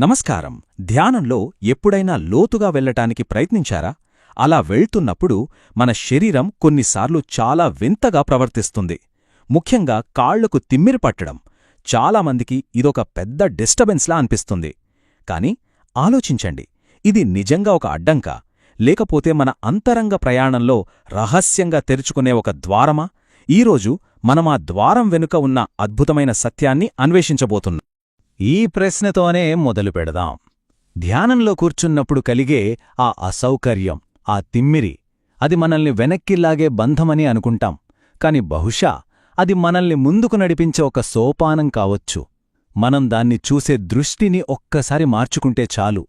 నమస్కారం. ధ్యానంలో ఎప్పుడైనా లోతుగా వెళ్ళటానికి ప్రయత్నించారా? అలా వెళ్తున్నప్పుడు మన శరీరం కొన్నిసార్లు చాలా వింతగా ప్రవర్తిస్తుంది. ముఖ్యంగా కాళ్ళకు తిమ్మిరి పట్టడం. చాలామందికి ఇదొక పెద్ద డిస్టర్బెన్స్లా అనిపిస్తుంది. కాని ఆలోచించండి. ఇది నిజంగా ఒక అడ్డంకా. లేకపోతే మన అంతరంగ ప్రయాణంలో రహస్యంగా తెరుచుకునే ఒక ద్వారమా? ఈరోజు మనమా ద్వారం వెనుక ఉన్న అద్భుతమైన సత్యాన్ని అన్వేషించబోతున్నాం. ఈ ప్రశ్నతోనే మొదలు పెడదాం. ధ్యానంలో కూర్చున్నప్పుడు కలిగే ఆ అసౌకర్యం ఆ తిమ్మిరి అది మనల్ని వెనక్కిల్లాగే బంధమని అనుకుంటాం. కాని బహుశా అది మనల్ని ముందుకు నడిపించే ఒక సోపానం కావచ్చు. మనం దాన్ని చూసే దృష్టిని ఒక్కసారి మార్చుకుంటే చాలు.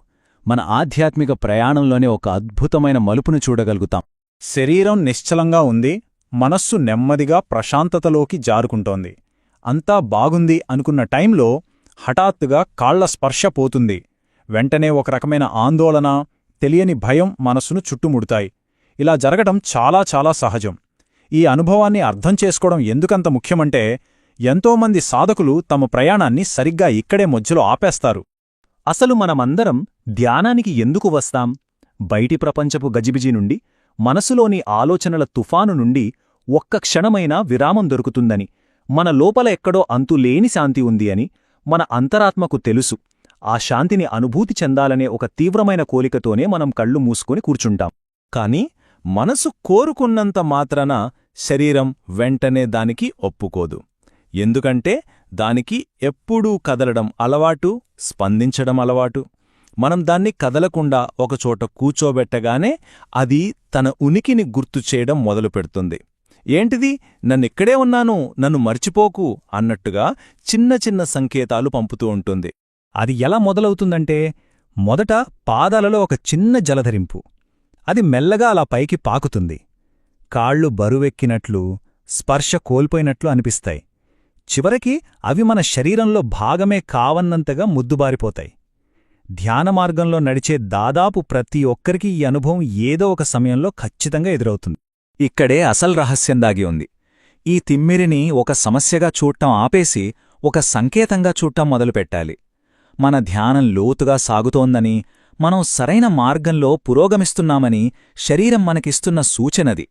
మన ఆధ్యాత్మిక ప్రయాణంలోనే ఒక అద్భుతమైన మలుపును చూడగలుగుతాం. శరీరం నిశ్చలంగా ఉంది మనస్సు నెమ్మదిగా ప్రశాంతతలోకి జారుకుంటోంది. అంతా బాగుంది అనుకున్న టైంలో హఠాత్తుగా కాళ్ళ స్పర్శ పోతుంది. వెంటనే ఒక రకమైన ఆందోళన తెలియని భయం మనసును చుట్టుముడతాయి. ఇలా జరగడం చాలా చాలా సహజం. ఈ అనుభవాన్ని అర్థం చేసుకోవడం ఎందుకంత ముఖ్యమంటే ఎంతోమంది సాధకులు తమ ప్రయాణాన్ని సరిగ్గా ఇక్కడే మధ్యలో ఆపేస్తారు. అసలు మనమందరం ధ్యానానికి ఎందుకు వస్తాం? బయటి ప్రపంచపు గజిబిజి నుండి మనసులోని ఆలోచనల తుఫాను నుండి ఒక్క క్షణమైనా విరామం దొరుకుతుందని మన లోపల ఎక్కడో అంతులేని శాంతి ఉంది అని మన అంతరాత్మకు తెలుసు. ఆ శాంతిని అనుభూతి చెందాలనే ఒక తీవ్రమైన కోలికతోనే మనం కళ్ళు మూసుకొని కూర్చుంటాం. కాని మనసు కోరుకున్నంత మాత్రాన శరీరం వెంటనే దానికి ఒప్పుకోదు. ఎందుకంటే దానికి ఎప్పుడూ కదలడం అలవాటు స్పందించడం అలవాటు. మనం దాన్ని కదలకుండా ఒకచోట కూచోబెట్టగానే అది తన ఉనికిని గుర్తు చేయడం మొదలుపెడుతుంది. ఏంటిది? నన్నిక్కడే ఉన్నాను నన్ను మర్చిపోకు అన్నట్టుగా చిన్న చిన్న సంకేతాలు పంపుతూ ఉంటుంది. అది ఎలా మొదలవుతుందంటే మొదట పాదాలలో ఒక చిన్న జలధరింపు. అది మెల్లగా అలా పైకి పాకుతుంది. కాళ్ళు బరువెక్కినట్లు స్పర్శ కోల్పోయినట్లు అనిపిస్తాయి. చివరికి అవి మన శరీరంలో భాగమే కావన్నంతగా ముద్దుబారిపోతాయి. ధ్యానమార్గంలో నడిచే దాదాపు ప్రతి ఒక్కరికి ఈ అనుభవం ఏదో ఒక సమయంలో ఖచ్చితంగా ఎదురవుతుంది. ఇక్కడే అసల్ రహస్యం దాగి ఉంది. ఈ తిమ్మిరిని ఒక సమస్యగా చూడటం ఆపేసి ఒక సంకేతంగా చూడటం మొదలుపెట్టాలి. మన ధ్యానం లోతుగా సాగుతోందని మనం సరైన మార్గంలో పురోగమిస్తున్నామని శరీరం మనకిస్తున్న సూచనది.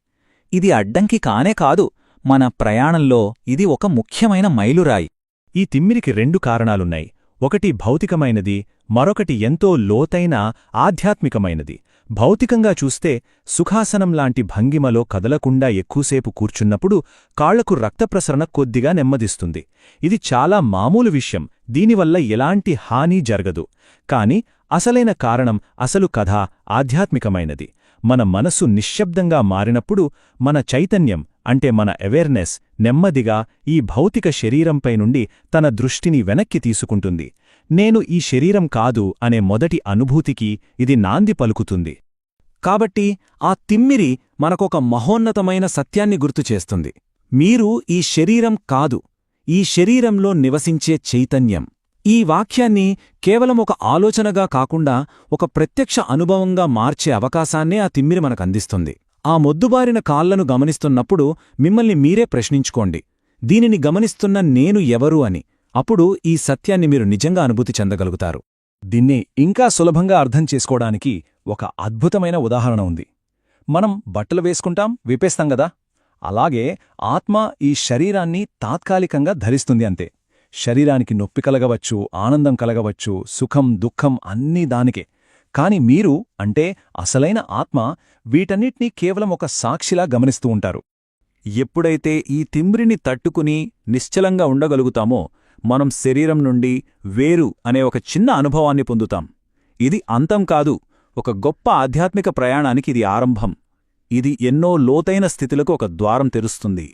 ఇది అడ్డంకి కానే కాదు మన ప్రయాణంలో ఇది ఒక ముఖ్యమైన మైలురాయి. ఈ తిమ్మిరికి రెండు కారణాలున్నాయి. ఒకటి భౌతికమైనది మరొకటి ఎంతో లోతైన ఆధ్యాత్మికమైనది. భౌతికంగా చూస్తే సుఖాసనంలాంటి భంగిమలో కదలకుండా ఎక్కువసేపు కూర్చున్నప్పుడు కాళ్ళకు రక్తప్రసరణ కొద్దిగా నెమ్మదిస్తుంది. ఇది చాలా మామూలు విషయం. దీనివల్ల ఎలాంటి హాని జరగదు. కాని అసలైన కారణం అసలు కథ ఆధ్యాత్మికమైనది. మన మనసు నిశ్శబ్దంగా మారినప్పుడు మన చైతన్యం అంటే మన అవేర్నెస్ నెమ్మదిగా ఈ భౌతిక శరీరంపై నుండి తన దృష్టిని వెనక్కి తీసుకుంటుంది. నేను ఈ శరీరం కాదు అనే మొదటి అనుభూతికి ఇది నాంది పలుకుతుంది. కాబట్టి ఆ తిమ్మిరి మనకొక మహోన్నతమైన సత్యాన్ని గుర్తుచేస్తుంది మీరు ఈ శరీరం కాదు ఈ శరీరంలో నివసించే చైతన్యం. ఈ వాక్యాన్ని కేవలం ఒక ఆలోచనగా కాకుండా ఒక ప్రత్యక్ష అనుభవంగా మార్చే అవకాశాన్నే ఆ తిమ్మిరి మనకందిస్తుంది ఆ మొద్దుబారిన కాళ్ళను గమనిస్తున్నప్పుడు మిమ్మల్ని మీరే ప్రశ్నించుకోండి. దీనిని గమనిస్తున్న నేను ఎవరు అని. అప్పుడు ఈ సత్యాన్ని మీరు నిజంగా అనుభూతి చెందగలుగుతారు. దీన్ని ఇంకా సులభంగా అర్థం చేసుకోవడానికి ఒక అద్భుతమైన ఉదాహరణ ఉంది. మనం బట్టలు వేసుకుంటాం విపేస్తాం గదా? అలాగే ఆత్మ ఈ శరీరాన్ని తాత్కాలికంగా ధరిస్తుంది అంతే. శరీరానికి నొప్పి కలగవచ్చు ఆనందం కలగవచ్చు సుఖం దుఃఖం అన్నీ దానికే. కాని మీరు అంటే అసలైన ఆత్మ వీటన్నిటినీ కేవలం ఒక సాక్షిలా గమనిస్తూ ఉంటారు. ఎప్పుడైతే ఈ తిమ్రిని తట్టుకుని నిశ్చలంగా ఉండగలుగుతామో మనం శరీరం నుండి వేరు అనే ఒక చిన్న అనుభవాన్ని పొందుతాం. ఇది అంతం కాదు ఒక గొప్ప ఆధ్యాత్మిక ప్రయాణానికి ఇది ఆరంభం. ఇది ఎన్నో లోతైన స్థితులకు ఒక ద్వారం తెరుస్తుంది.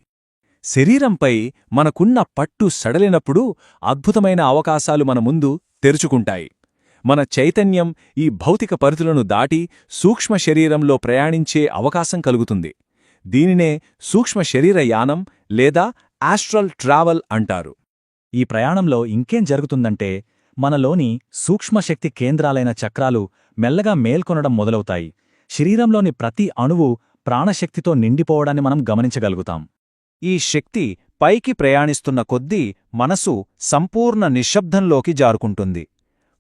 శరీరంపై మనకున్న పట్టు సడలినప్పుడు అద్భుతమైన అవకాశాలు మన ముందు తెరుచుకుంటాయి. మన చైతన్యం ఈ భౌతిక పరిధులను దాటి సూక్ష్మ శరీరంలో ప్రయాణించే అవకాశం కలుగుతుంది. దీనినే సూక్ష్మ శరీర యానం లేదా ఆస్ట్రల్ ట్రావెల్ అంటారు. ఈ ప్రయాణంలో ఇంకేం జరుగుతుందంటే మనలోని సూక్ష్మశక్తి కేంద్రాలైన చక్రాలు మెల్లగా మేల్కొనడం మొదలవుతాయి. శరీరంలోని ప్రతి అణువు ప్రాణశక్తితో నిండిపోవడాన్ని మనం గమనించగలుగుతాం. ఈ శక్తి పైకి ప్రయాణిస్తున్న కొద్దీ మనసు సంపూర్ణ నిశ్శబ్దంలోకి జారుకుంటుంది.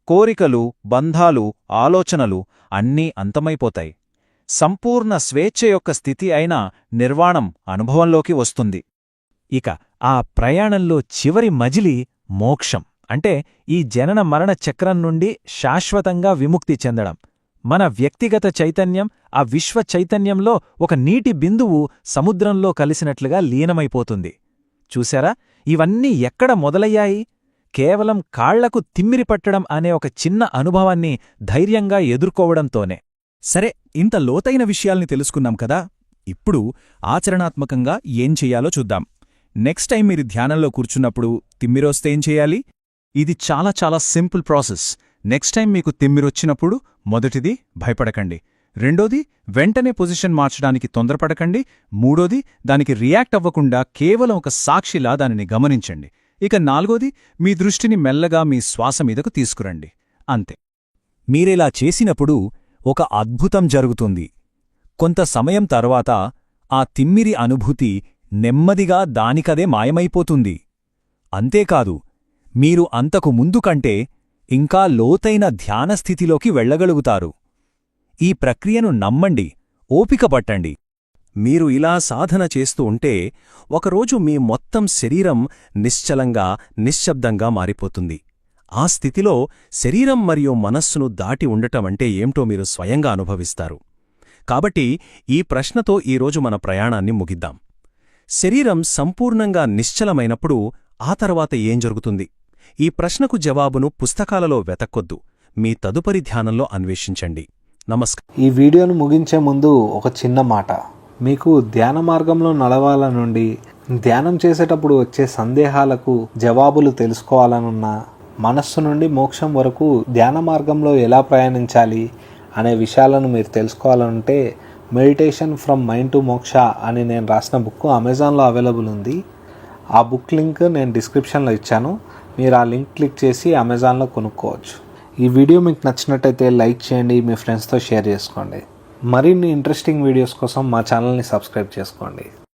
కోరికలు బంధాలు ఆలోచనలు అన్నీ అంతమైపోతాయి. సంపూర్ణ స్వేచ్ఛ యొక్క స్థితి అయిన నిర్వాణం అనుభవంలోకి వస్తుంది. ఇక ఆ ప్రయాణంలో చివరి మజిలి మోక్షం. అంటే ఈ జనన మరణ చక్రం నుండి శాశ్వతంగా విముక్తి చెందడం. మన వ్యక్తిగత చైతన్యం ఆ విశ్వ చైతన్యంలో ఒక నీటి బిందువు సముద్రంలో కలిసినట్లుగా లీనమైపోతుంది. చూశారా? ఇవన్నీ ఎక్కడ మొదలయ్యాయి? కేవలం కాళ్ళకు తిమ్మిరి పట్టడం అనే ఒక చిన్న అనుభవాన్ని ధైర్యంగా ఎదుర్కోవడంతోనే. సరే ఇంత లోతైన విషయాల్ని తెలుసుకున్నాం కదా? ఇప్పుడు ఆచరణాత్మకంగా ఏం చెయ్యాలో చూద్దాం. నెక్స్ట్ టైం మీరు ధ్యానంలో కూర్చున్నప్పుడు తిమ్మిరొస్తే ఏం చేయాలి? ఇది చాలా చాలా సింపుల్ ప్రాసెస్. నెక్స్ట్ టైం మీకు తిమ్మిరొచ్చినప్పుడు మొదటిది భయపడకండి. రెండోది వెంటనే పొజిషన్ మార్చడానికి తొందరపడకండి. మూడోది దానికి రియాక్ట్ అవ్వకుండా కేవలం ఒక సాక్షిలా దానిని గమనించండి. ఇక నాలుగోది మీ దృష్టిని మెల్లగా మీ శ్వాస మీదకు తీసుకురండి. అంతే. మీరిలా చేసినప్పుడు ఒక అద్భుతం జరుగుతుంది. కొంత సమయం తర్వాత ఆ తిమ్మిరి అనుభూతి నెమ్మదిగా దానికదే మాయమైపోతుంది. అంతేకాదు మీరు అంతకు ముందు కంటే ఇంకా లోతైన ధ్యానస్థితిలోకి వెళ్ళగలుగుతారు. ఈ ప్రక్రియను నమ్మండి ఓపిక పట్టండి. మీరు ఇలా సాధన చేస్తూ ఉంటే ఒకరోజు మీ మొత్తం శరీరం నిశ్చలంగా నిశ్శబ్దంగా మారిపోతుంది. ఆ స్థితిలో శరీరం మరియు మనస్సును దాటి ఉండటమంటే ఏమిటో మీరు స్వయంగా అనుభవిస్తారు. కాబట్టి ఈ ప్రశ్నతో ఈరోజు మన ప్రయాణాన్ని ముగిద్దాం. శరీరం సంపూర్ణంగా నిశ్చలమైనప్పుడు ఆ తర్వాత ఏం జరుగుతుంది? ఈ ప్రశ్నకు జవాబును పుస్తకాలలో వెతక్కొద్దు. మీ తదుపరి ధ్యానంలో అన్వేషించండి. నమస్కారం ఈ వీడియోను ముగించే ముందు ఒక చిన్న మాట. మీకు ధ్యాన మార్గంలో నడవాల నుండి ధ్యానం చేసేటప్పుడు వచ్చే సందేహాలకు జవాబులు తెలుసుకోవాలనున్నా మనస్సు నుండి మోక్షం వరకు ధ్యాన మార్గంలో ఎలా ప్రయాణించాలి అనే విషయాలను మీరు తెలుసుకోవాలంటే మెడిటేషన్ ఫ్రమ్ మైండ్ టు మోక్ష అని నేను రాసిన బుక్ అమెజాన్లో అవైలబుల్ ఉంది. ఆ బుక్ లింక్ నేను డిస్క్రిప్షన్లో ఇచ్చాను. మీరు ఆ లింక్ క్లిక్ చేసి అమెజాన్లో కొనుక్కోవచ్చు. ఈ వీడియో మీకు నచ్చినట్టయితే లైక్ చేయండి మీ ఫ్రెండ్స్తో షేర్ చేసుకోండి. మరిన్ని ఇంట్రెస్టింగ్ వీడియోస్ కోసం మా ఛానల్ని సబ్స్క్రైబ్ చేసుకోండి.